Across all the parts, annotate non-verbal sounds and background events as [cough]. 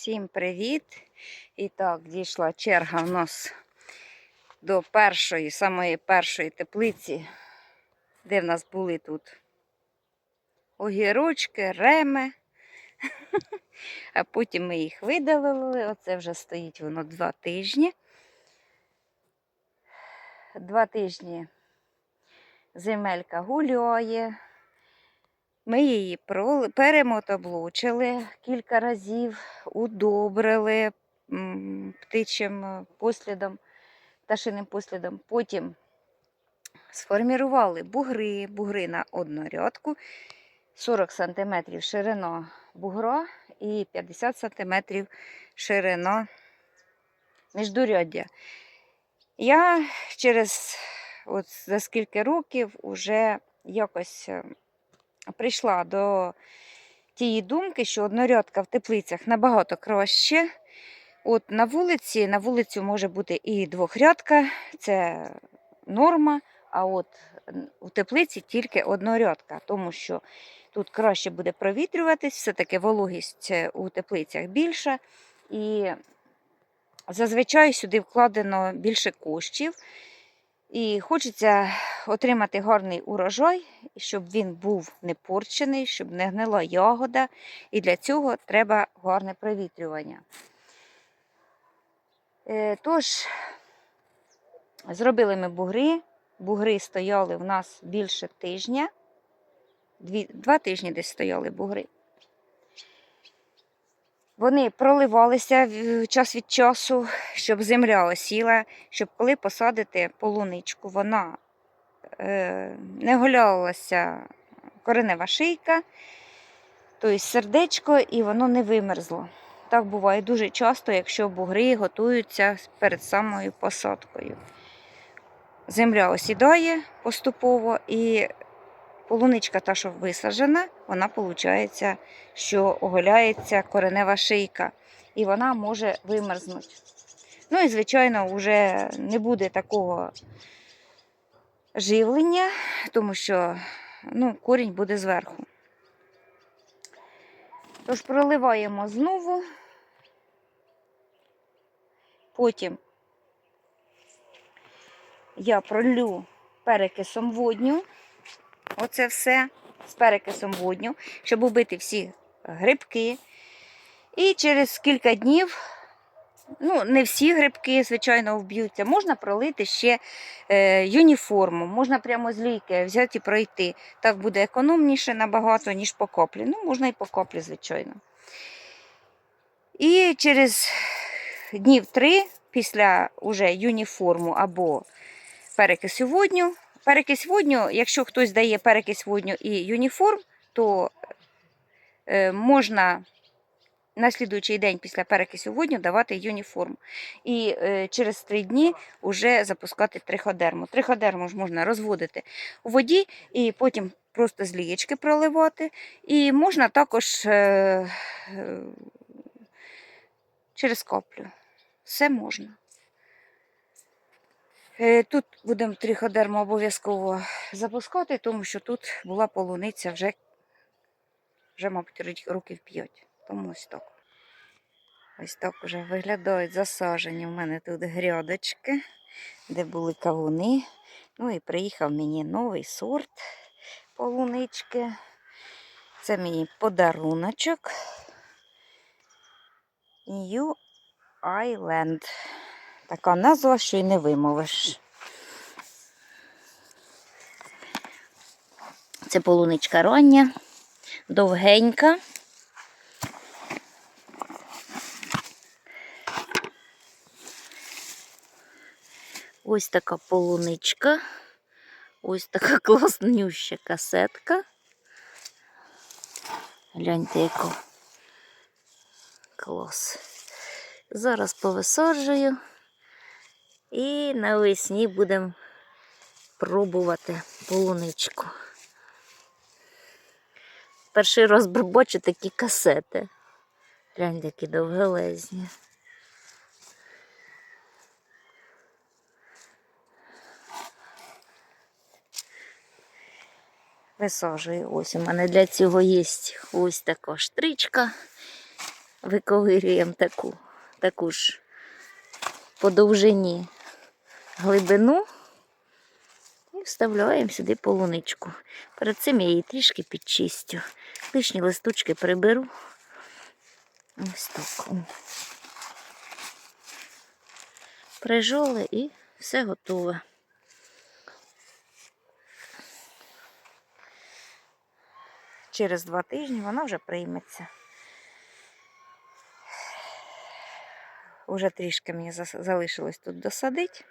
Всім привіт! І так, дійшла черга в нас до першої, самої першої теплиці, де в нас були тут огірочки, реми. [laughs] А потім ми їх видалили. Оце вже стоїть воно два тижні. Два тижні земелька гуляє. Ми її перемотоблучили кілька разів, удобрили птичим е, послідом, пташиним послідом. Потім сформірували бугри, бугри на однорядку, 40 см ширина бугра і 50 см ширина міждуряддя. Я через от за скільки років вже якось е, прийшла до тієї думки, що однорядка в теплицях набагато краще. От на вулиці, на вулицю може бути і двохрядка, це норма. А от у теплиці тільки однорядка, тому що тут краще буде провітрюватись, все-таки вологість у теплицях більша. І зазвичай сюди вкладено більше коштів. І хочеться отримати гарний урожай, щоб він був не порчений, щоб не гнила ягода. І для цього треба гарне провітрювання. Е, Тож, зробили ми бугри. Бугри стояли в нас більше тижня. Дві, два тижні десь стояли бугри. Вони проливалися час від часу, щоб земля осіла, щоб коли посадити полуничку, вона е, не гулялася коренева шийка, тобто сердечко, і воно не вимерзло. Так буває дуже часто, якщо бугри готуються перед самою посадкою. Земля осідає поступово, і полуничка, та, що висаджена, вона виходить, що оголяється коренева шийка, і вона може вимерзнути. Ну і, звичайно, вже не буде такого живлення, тому що ну, корінь буде зверху. Тож проливаємо знову, потім я пролю перекисом водню. Оце все з перекисом водню, щоб убити всі грибки. І через кілька днів, ну, не всі грибки, звичайно, вб'ються, можна пролити ще е, юніформу, можна прямо з лійки взяти і пройти. Так буде економніше набагато, ніж по коплі. Ну, можна і по коплі, звичайно. І через днів три після уже юніформу або перекису водню. Перекись водню, якщо хтось дає перекись водню і юніформ, то е, можна на слідуючий день після перекису водню давати юніформ. І е, через три дні вже запускати триходерму. Триходерму ж можна розводити у воді і потім просто з лієчки проливати. І можна також е, через каплю. Все можна. Е, Тут будемо триходерму обов'язково запускати, тому що тут була полуниця вже, вже мабуть, років 5. Тому ось так. Ось так вже виглядають засажені. У мене тут грядочки, де були кавуни. Ну і приїхав мені новий сорт полунички. Це мені подаруночок. New Island. Така назва, що й не вимовиш. Це полуничка рання, довгенька. Ось така полуничка. Ось така [laughs] класнюща касетка. Гляньте, яка клас. Зараз повисаджую і навесні будемо пробувати полуничку. Перший раз бачу такі касети. Глянь, які довгелезні. Висаджую. Ось у мене для цього є ось така штричка. Виковирюємо таку, таку ж по довжині глибину і вставляємо сюди полуничку. Перед цим я її трішки підчистю. Лишні листочки приберу. Ось так. Прижоли і все готове. Через два тижні вона вже прийметься. Уже трішки мені залишилось тут досадити.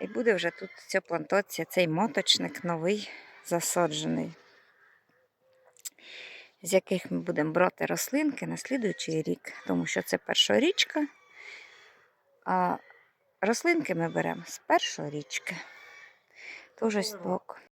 І буде вже тут ця плантація, цей моточник новий засаджений, з яких ми будемо брати рослинки на слідуючий рік, тому що це перша річка, а рослинки ми беремо з першої річки. Тож ось так.